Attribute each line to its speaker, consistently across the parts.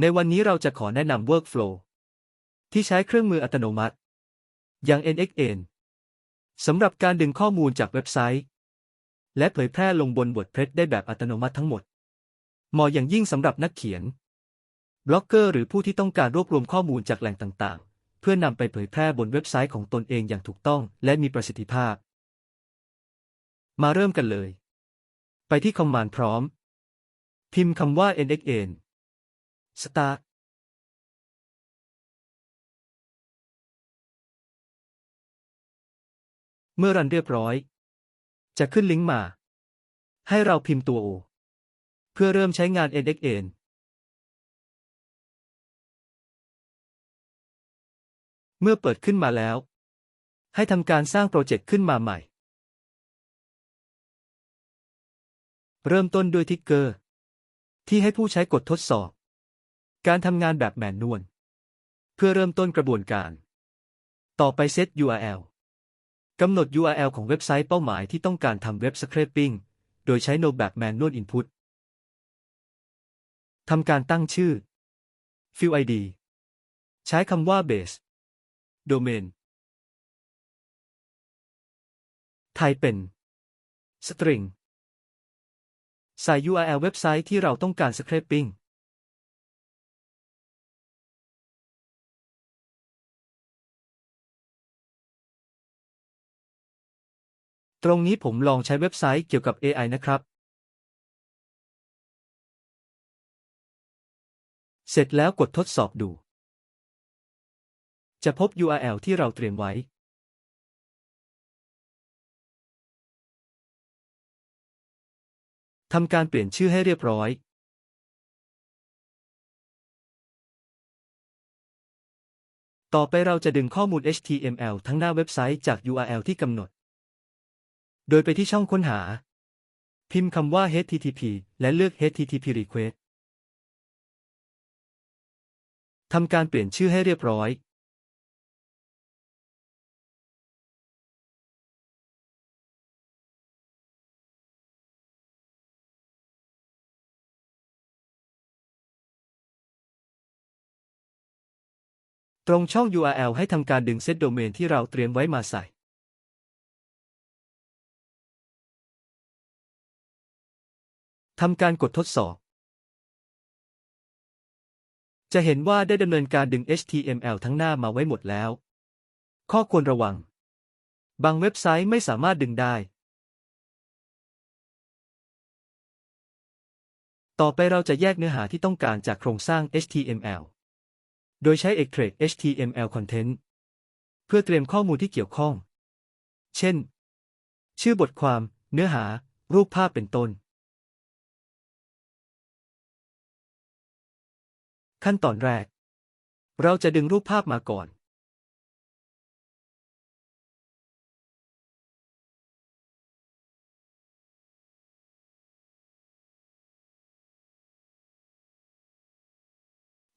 Speaker 1: ในวันนี้เราจะขอแนะนำ Workflow ที่ใช้เครื่องมืออัตโนมัติ อย่าง NXN สำหรับการดึงข้อมูลจากเว็บไซต์ และเผยแพร่ลงบน WordPress ได้แบบอัตโนมัติทั้งหมด เหมาะอย่างยิ่งสำหรับนักเขียน บล็อกเกอร์หรือผู้ที่ต้องการรวบรวมข้อมูลจากแหล่งต่างๆ เพื่อนำไปเผยแพร่บนเว็บไซต์ของตนเองอย่างถูกต้องและมีประสิทธิภาพ มาเริ่มกันเลย ไปที่คอมมานด์พร้อม พิมพ์คำว่า nxn start เมื่อรันเรียบร้อย จะขึ้นลิงก์มา ให้เราพิมพ์ตัว O เพื่อเริ่มใช้งาน nxn เมื่อเปิดขึ้นมาแล้ว ให้ทำการสร้างโปรเจกต์ขึ้นมาใหม่ เริ่มต้นด้วยทิกเกอร์ ที่ให้ผู้ใช้กดทดสอบ การทำงานแบบแมนนวล เพื่อเริ่มต้นกระบวนการ ต่อไปเซต URL กำหนด URL ของเว็บไซต์เป้าหมายที่ต้องการทำเว็บสคร a ปปิ้งโดยใช้โนแบบแมนนวลอินพุตทำการตั้งชื่อ Field ID ใช้คำว่า base domain ไทยเป็น string ใส่ URL เว็บไซต์ที่เราต้องการ scraping ตรงนี้ผมลองใช้เว็บไซต์เกี่ยวกับ AI นะครับ เสร็จแล้วกดทดสอบดู จะพบ URL ที่เราเตรียมไว้ ทำการเปลี่ยนชื่อให้เรียบร้อย ต่อไปเราจะดึงข้อมูล HTML ทั้งหน้าเว็บไซต์จาก URL ที่กำหนด โดยไปที่ช่องค้นหา พิมพ์คำว่า http และเลือก http request ทำการเปลี่ยนชื่อให้เรียบร้อย ตรงช่อง URL ให้ทำการดึงเซตโดเมนที่เราเตรียมไว้มาใส่ ทำการกดทดสอบ จะเห็นว่าได้ดำเนินการดึง HTML ทั้งหน้ามาไว้หมดแล้ว ข้อควรระวัง บางเว็บไซต์ไม่สามารถดึงได้ ต่อไปเราจะแยกเนื้อหาที่ต้องการจากโครงสร้าง HTML โดยใช้ extract HTML content เพื่อเตรียมข้อมูลที่เกี่ยวข้อง เช่น ชื่อบทความ เนื้อหา รูปภาพเป็นต้น ขั้นตอนแรก เราจะดึงรูปภาพมาก่อน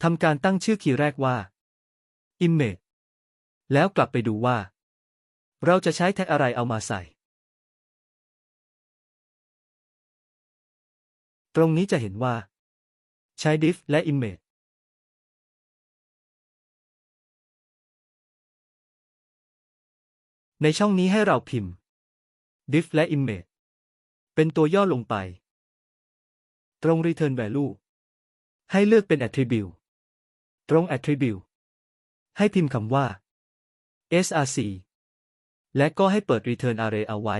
Speaker 1: ทำการตั้งชื่อคีย์แรกว่า image แล้วกลับไปดูว่า เราจะใช้แท็กอะไรเอามาใส่ ตรงนี้จะเห็นว่า ใช้ div และ image ในช่องนี้ให้เราพิมพ์ div และ image เป็นตัวย่อลงไป ตรง return value ให้เลือกเป็น attribute ตรง attribute ให้พิมพ์คำว่า src และก็ให้เปิด return array เอาไว้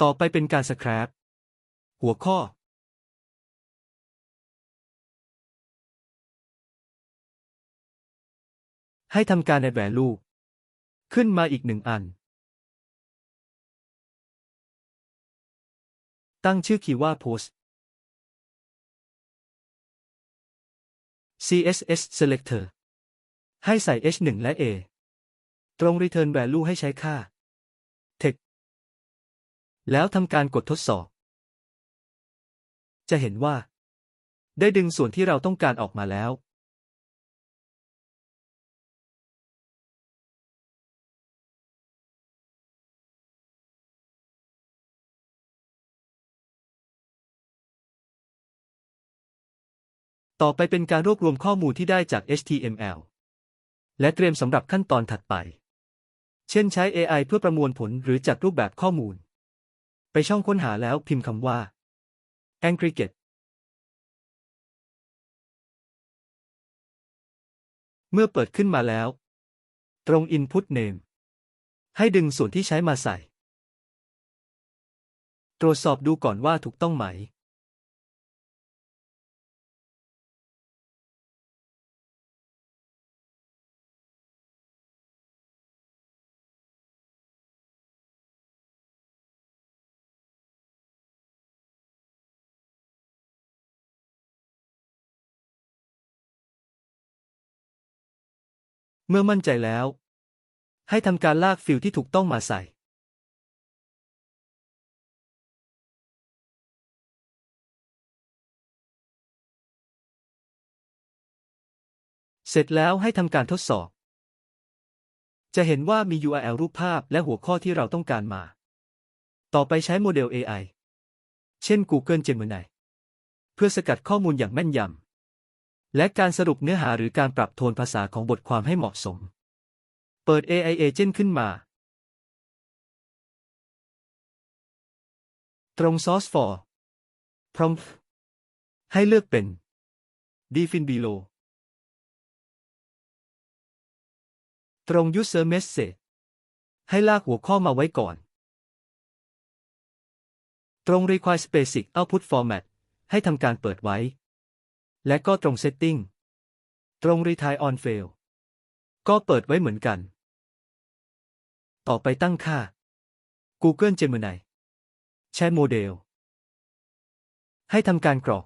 Speaker 1: ต่อไปเป็นการ scrap หัวข้อ ให้ทำการ add value ขึ้นมาอีกหนึ่งอัน ตั้งชื่อคีย์ว่า post CSS selector ให้ใส่ h1 และ a ตรง return value ให้ใช้ค่า text แล้วทำการกดทดสอบ จะเห็นว่า ได้ดึงส่วนที่เราต้องการออกมาแล้ว ต่อไปเป็นการรวบรวมข้อมูลที่ได้จาก HTML และเตรียมสำหรับขั้นตอนถัดไป เช่นใช้ AI เพื่อประมวลผลหรือจัดรูปแบบข้อมูล ไปช่องค้นหาแล้วพิมพ์คำว่า aggregate เมื่อเปิดขึ้นมาแล้ว ตรง input name ให้ดึงส่วนที่ใช้มาใส่ ตรวจสอบดูก่อนว่าถูกต้องไหม เมื่อมั่นใจแล้ว ให้ทำการลากฟิลที่ถูกต้องมาใส่ เสร็จแล้วให้ทำการทดสอบ จะเห็นว่ามี URL รูปภาพและหัวข้อที่เราต้องการมา ต่อไปใช้โมเดล AI เช่น Google Gemini เพื่อสกัดข้อมูลอย่างแม่นยำ และการสรุปเนื้อหาหรือการปรับโทนภาษาของบทความให้เหมาะสม เปิด AI Agent ขึ้นมา ตรง Source for Prompt ให้เลือกเป็น Define below ตรง User Message ให้ลากหัวข้อมาไว้ก่อน ตรง Require Basic Output Format ให้ทำการเปิดไว้ และก็ตรง Setting ตรง Retry on Fail ก็เปิดไว้เหมือนกัน ต่อไปตั้งค่า Google Gemini ใช้โมเดล ให้ทำการกรอก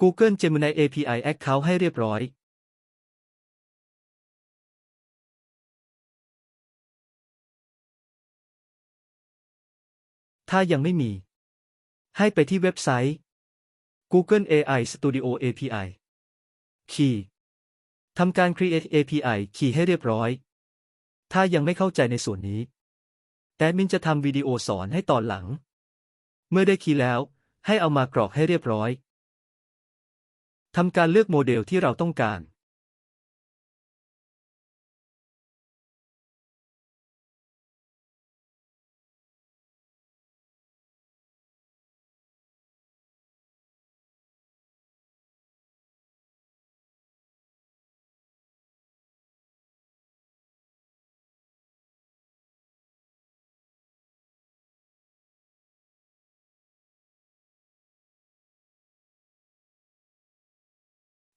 Speaker 1: Google Gemini API Account ให้เรียบร้อย ถ้ายังไม่มี ให้ไปที่เว็บไซต์ Google AI Studio API Key ทำการ Create API Key ให้เรียบร้อย ถ้ายังไม่เข้าใจในส่วนนี้แต่มินจะทำวิดีโอสอนให้ตอนหลัง เมื่อได้คีย์แล้ว ให้เอามากรอกให้เรียบร้อย ทำการเลือกโมเดลที่เราต้องการ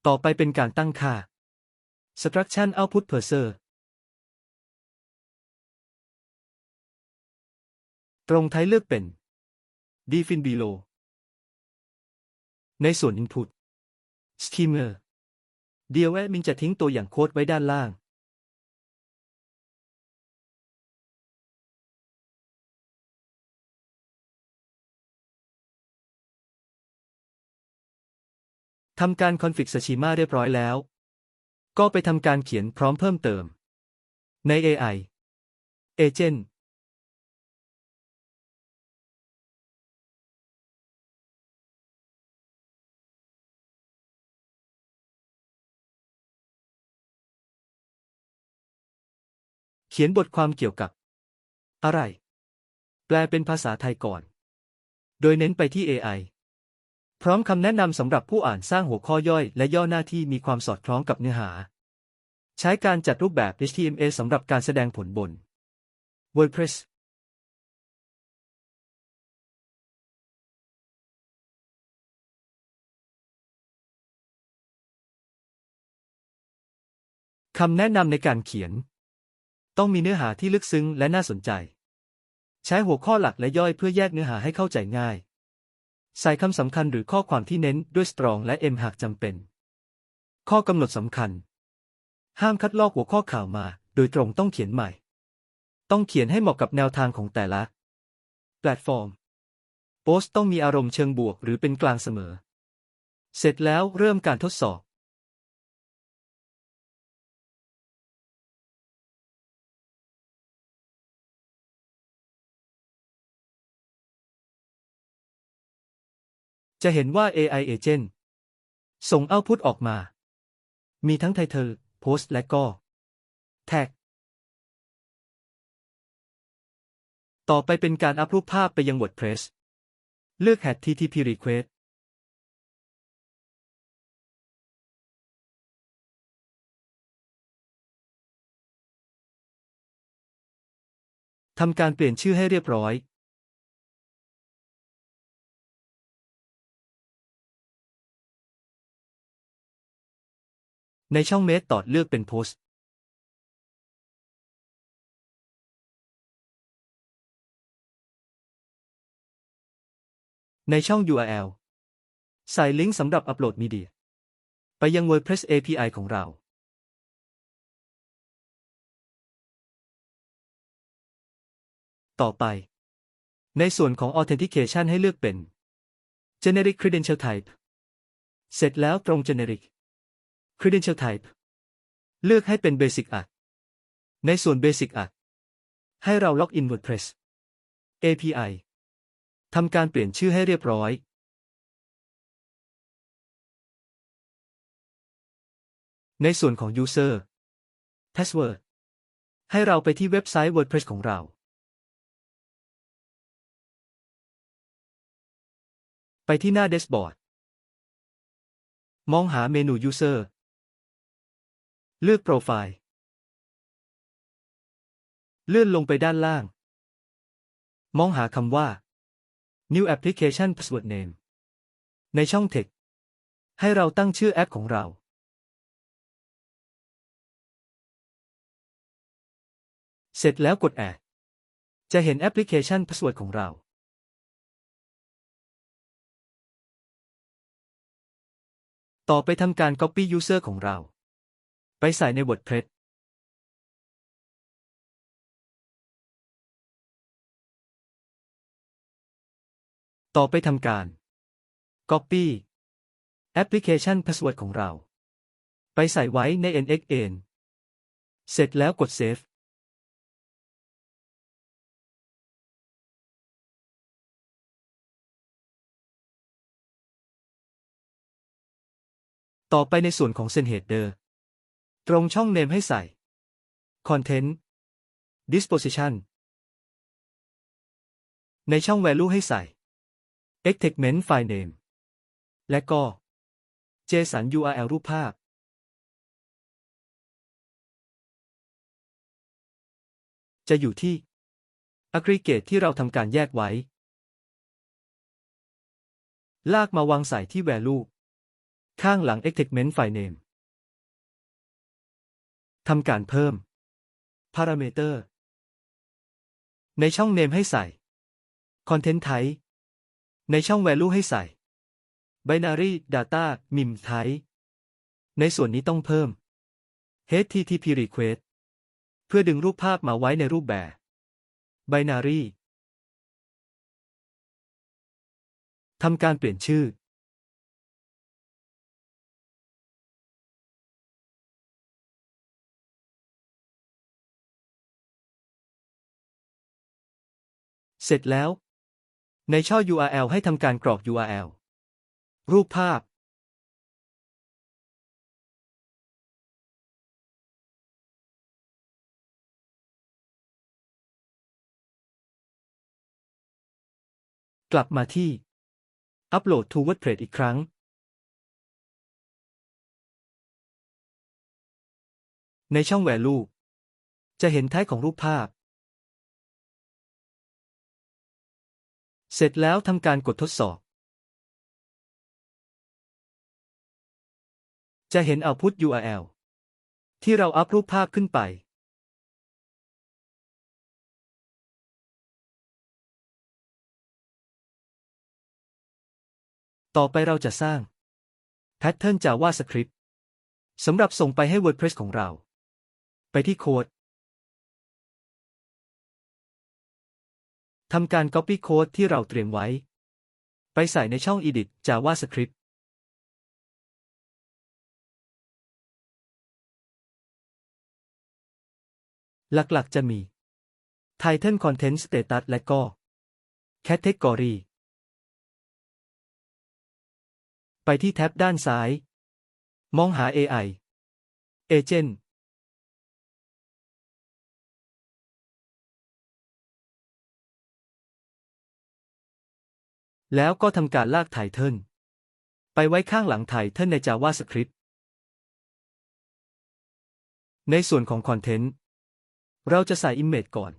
Speaker 1: ต่อไปเป็นการตั้งค่า struction output parser ตรงท้ายเลือกเป็น define below ในส่วน input schemer เดียวแอดมินจะทิ้งตัวอย่างโค้ดไว้ด้านล่าง ทำการ config schema เรียบร้อยแล้ว ก็ไปทำการเขียนพร้อมเพิ่มเติม ใน AI Agent เขียนบทความเกี่ยวกับ อะไร แปลเป็นภาษาไทยก่อน โดยเน้นไปที่ AI พร้อมคำแนะนำสำหรับผู้อ่านสร้างหัวข้อย่อยและย่อหน้าที่มีความสอดคล้องกับเนื้อหา ใช้การจัดรูปแบบ HTML สำหรับการแสดงผลบน WordPress คำแนะนำในการเขียน ต้องมีเนื้อหาที่ลึกซึ้งและน่าสนใจ ใช้หัวข้อหลักและย่อยเพื่อแยกเนื้อหาให้เข้าใจง่าย ใส่คำสำคัญหรือข้อความที่เน้นด้วย strong และ m หากจำเป็น ข้อกำหนดสำคัญ ห้ามคัดลอกหัวข้อข่าวมา โดยตรงต้องเขียนใหม่ ต้องเขียนให้เหมาะกับแนวทางของแต่ละ แพลตฟอร์ม โพสต์ต้องมีอารมณ์เชิงบวกหรือเป็นกลางเสมอ เสร็จแล้วเริ่มการทดสอบ จะเห็นว่า AI Agent ส่งเอาพุทออกมา มีทั้งไทเทลโพสต์และก็ แท็ก ต่อไปเป็นการอัพรูปภาพไปยัง WordPress เลือก HTTP request ทำการเปลี่ยนชื่อให้เรียบร้อย ในช่องเม t ตอดเลือกเป็นโพสต์ในช่อง URL ใส่ลิงก์สำหรับอัปโหลดมีเดีย ไปยัง WordPress API ของเรา ต่อไป ในส่วนของ Authentication ให้เลือกเป็น Generic Credential Type เสร็จแล้วตรง Generic Credential Type เลือกให้เป็น Basic อะในส่วน Basic อะให้เราล็อกอิน WordPress API ทำการเปลี่ยนชื่อให้เรียบร้อย ในส่วนของ User Password ให้เราไปที่เว็บไซต์ WordPress ของเรา ไปที่หน้า Dashboard มองหาเมนู User เลือกโปรไฟล์ เลื่อนลงไปด้านล่าง มองหาคำว่า New Application Password Name ในช่อง Text ให้เราตั้งชื่อแอปของเรา เสร็จแล้วกด Add จะเห็นแอปพลิเคชัน Password ของเรา ต่อไปทำการ Copy User ของเรา ไปใส่ในบทเคล็ดต่อไปทำการ Copy application Password ของเรา ไปใส่ไว้ใน NXN เสร็จแล้วกด Save ต่อไปในส่วนของเ Sennheiser ตรงช่อง Name ให้ใส่ Content Disposition ในช่อง Value ให้ใส่ Extentment File Name และก็ JSON URL รูปภาพ จะอยู่ที่ Aggregate ที่เราทำการแยกไว้ ลากมาวางใส่ที่ Value ข้างหลัง Extentment File Name ทำการเพิ่ม Parameter ในช่อง Name ให้ใส่ Content Type ในช่อง Value ให้ใส่ Binary Data MIM Type ในส่วนนี้ต้องเพิ่ม HTTP Request เพื่อดึงรูปภาพมาไว้ในรูปแบบ Binary ทำการเปลี่ยนชื่อ เสร็จแล้ว ในช่อ URL ให้ทำการกรอก URL รูปภาพ กลับมาที่ Upload to WordPress อีกครั้ง ในช่อง Value จะเห็นท้ายของรูปภาพ เสร็จแล้วทำการกดทดสอบ จะเห็น Output URL ที่เราอัพรูปภาพขึ้นไป ต่อไปเราจะสร้าง Pattern JavaScript สำหรับส่งไปให้ WordPress ของเรา ไปที่โค้ด ทำการ Copy Code ที่เราเตรียมไว้ ไปใส่ในช่อง Edit JavaScript หลักๆ จะมี Title Content Status และก็ Category ไปที่แท็บด้านซ้าย มองหา AI เแล้วก็ทำการลากไทเทิลไปไว้ข้างหลังไทเทิลใน JavaScript ในส่วนของคอนเทนต์ เราจะใส่ Image ก่อน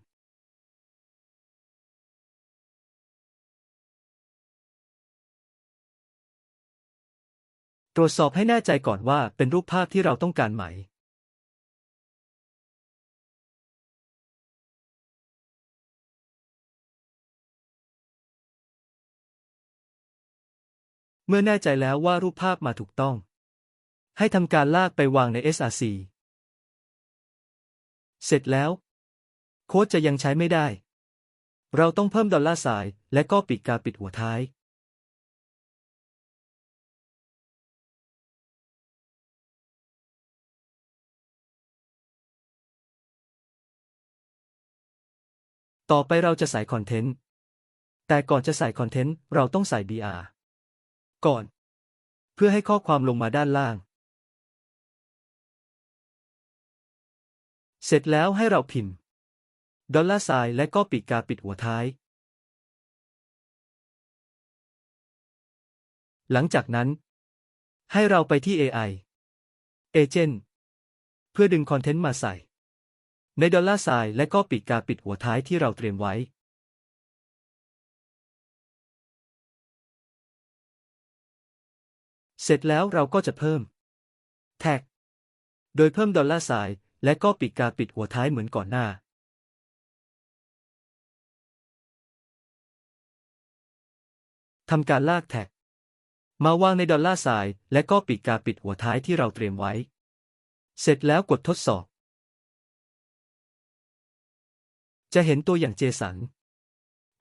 Speaker 1: ตรวจสอบให้แน่ใจก่อนว่าเป็นรูปภาพที่เราต้องการไหม เมื่อแน่ใจแล้วว่ารูปภาพมาถูกต้อง ให้ทำการลากไปวางใน src เสร็จแล้ว โค้ดจะยังใช้ไม่ได้ เราต้องเพิ่มดอลลาร์สาย และก็ปิดกาปิดหัวท้าย ต่อไปเราจะใส่คอนเทนต์ แต่ก่อนจะใส่คอนเทนต์ เราต้องใส่ br ก่อน เพื่อให้ข้อความลงมาด้านล่าง เสร็จแล้วให้เราพิมพ์ดอลลาร์ไซน์และก็ปิดกาปิดหัวท้าย หลังจากนั้น ให้เราไปที่ AI Agent เพื่อดึงคอนเทนต์มาใส่ ในดอลลาร์ไซน์และก็ปิดกาปิดหัวท้ายที่เราเตรียมไว้ เสร็จแล้วเราก็จะเพิ่ม แท็ก โดยเพิ่มดอลลาร์ไซน์และก็ปิดกาปิดหัวท้ายเหมือนก่อนหน้า ทำการลากแท็ก มาวางในดอลลาร์ไซน์และก็ปิดกาปิดหัวท้ายที่เราเตรียมไว้ เสร็จแล้วกดทดสอบ จะเห็นตัวอย่างเจสัน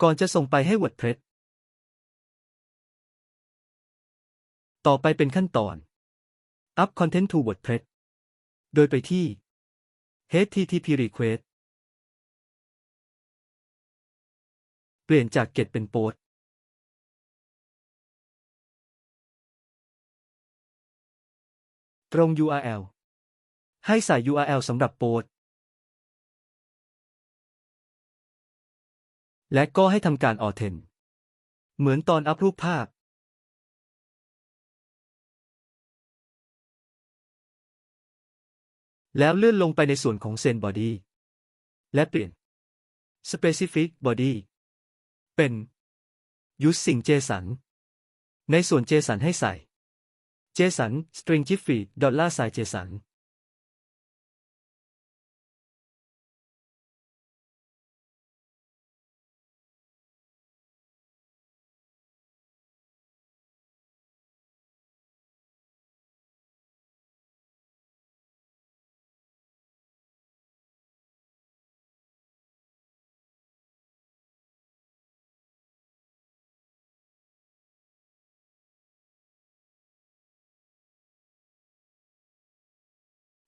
Speaker 1: ก่อนจะส่งไปให้ WordPress ต่อไปเป็นขั้นตอน Up Content to WordPress โดยไปที่ HTTP request เปลี่ยนจาก get เป็น post ตรง URL ให้ใส่ URL สำหรับโพสต์และก็ให้ทำการออเทน เหมือนตอนอัพรูปภาพ แล้วเลื่อนลงไปในส่วนของเซนบอดี้และเปลี่ยน Specific Body เป็นยุสสิ่งเจสัน ในส่วนเจสันให้ใส่ Json String Jiffy ดอลลาร์ไซเจสัน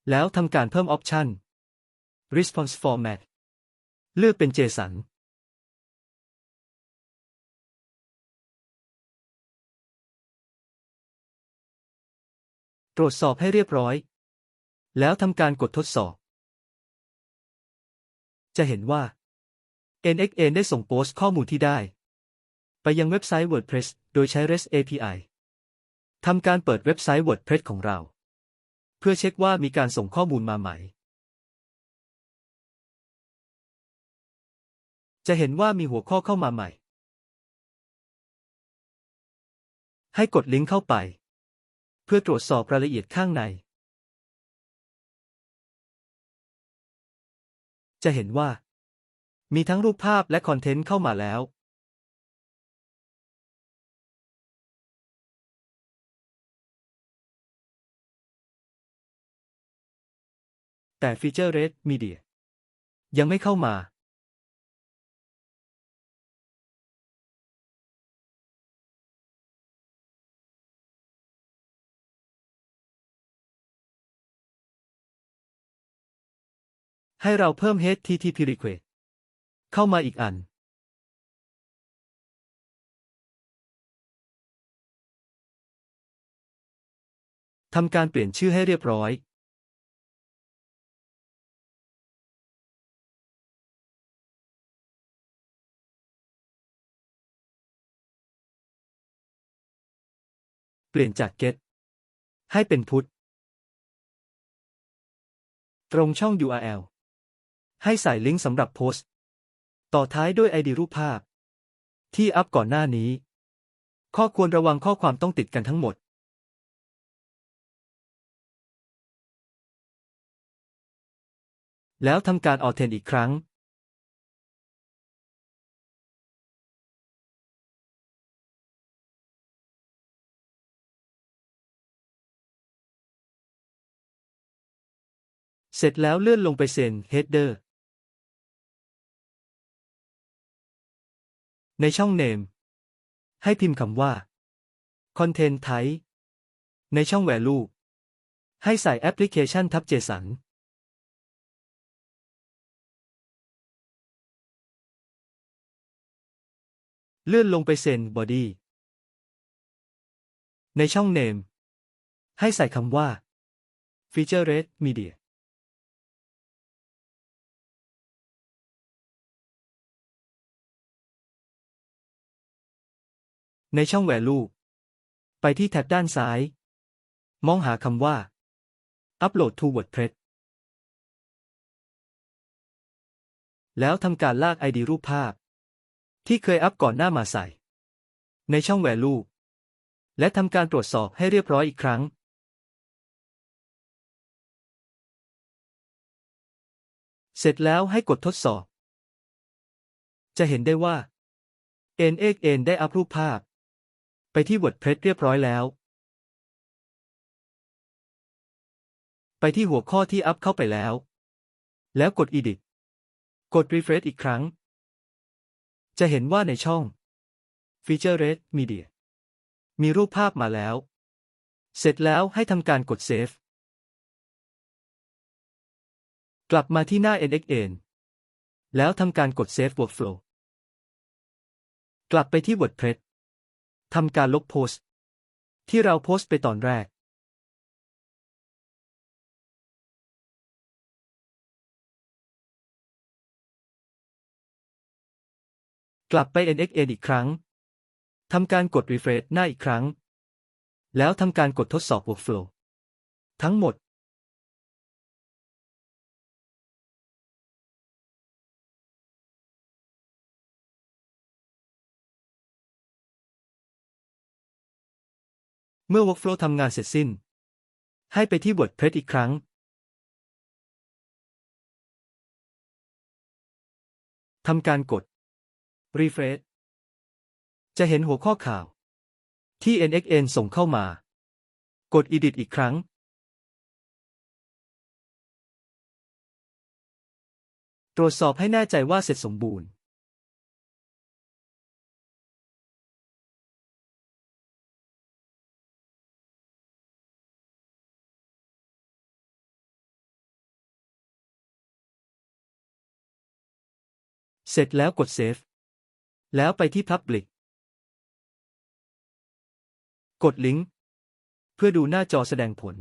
Speaker 1: แล้วทำการเพิ่มออปชัน Response Format เลือกเป็น JSON ตรวจสอบให้เรียบร้อย แล้วทำการกดทดสอบ จะเห็นว่า NXN ได้ส่งโพสต์ข้อมูลที่ได้ ไปยังเว็บไซต์ WordPress โดยใช้ REST API ทำการเปิดเว็บไซต์ WordPress ของเรา เพื่อเช็คว่ามีการส่งข้อมูลมาไหม จะเห็นว่ามีหัวข้อเข้ามาใหม่ ให้กดลิงก์เข้าไป เพื่อตรวจสอบรายละเอียดข้างใน จะเห็นว่า มีทั้งรูปภาพและคอนเทนต์เข้ามาแล้ว แต่ฟีเจอร์ Red Media ยังไม่เข้ามาให้เราเพิ่ม HTTP request เข้ามาอีกอันททำการเปลี่ยนชื่อให้เรียบร้อย เปลี่ยนจาก get ให้เป็น put ตรงช่อง URL ให้ใส่ลิงก์สำหรับโพสต์ ต่อท้ายด้วย ID รูปภาพ ที่อัพก่อนหน้านี้ ข้อควรระวังข้อความต้องติดกันทั้งหมด แล้วทำการออเทนอีกครั้ง เสร็จแล้วเลื่อนลงไปเซ็น header ในช่อง name ให้พิมพ์คำว่า content type ในช่อง value ให้ใส่ application ทับ JSON เลื่อนลงไปเซ็น body ในช่อง name ให้ใส่คำว่า feature rate media ในช่อง value ไปที่แท็บด้านซ้าย มองหาคำว่า upload to WordPress แล้วทำการลาก ID รูปภาพ ที่เคยอัพก่อนหน้ามาใส่ ในช่อง value และทำการตรวจสอบให้เรียบร้อยอีกครั้ง เสร็จแล้วให้กดทดสอบ จะเห็นได้ว่า NXN ได้อัพรูปภาพ ไปที่ WordPress เรียบร้อยแล้ว ไปที่หัวข้อที่อัพเข้าไปแล้ว แล้วกด Edit กด Refresh อีกครั้ง จะเห็นว่าในช่อง Feature Rate Media มีรูปภาพมาแล้ว เสร็จแล้วให้ทำการกด Save กลับมาที่หน้า NXN แล้วทำการกด Save Workflow กลับไปที่ WordPress ทำการลบโพสต์ ที่เราโพสต์ไปตอนแรกกลับไป NXN อีกครั้ง ทำการกด refresh หน้าอีกครั้ง แล้วทำการกดทดสอบ workflow ทั้งหมด เมื่อ workflow ทำงานเสร็จสิ้น ให้ไปที่ WordPress อีกครั้ง ทำการกด refresh จะเห็นหัวข้อข่าว ที่ NXN ส่งเข้ามา กด edit อีกครั้ง ตรวจสอบให้แน่ใจว่าเสร็จสมบูรณ์ เสร็จแล้วกด Save แล้วไปที่ Public กดลิงก์เพื่อดูหน้าจอแสดงผล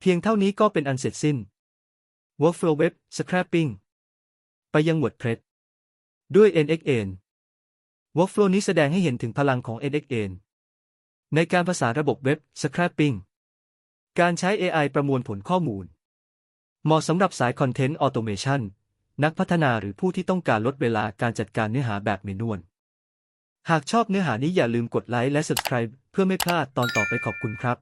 Speaker 1: เพียงเท่านี้ก็เป็นอันเสร็จสิ้น Workflow Web Scrapping ไปยัง WordPress ด้วย NXN Workflow นี้แสดงให้เห็นถึงพลังของ NXN ในการภาษาระบบเว็บ Scrapping การใช้ AI ประมวลผลข้อมูล เหมาะสำหรับสายคอนเทนต์ออโตเมชันนักพัฒนาหรือผู้ที่ต้องการลดเวลาการจัดการเนื้อหาแบบเมนวล หากชอบเนื้อหานี้อย่าลืมกดไลค์และ Subscribe เพื่อไม่พลาดตอนต่อไปขอบคุณครับ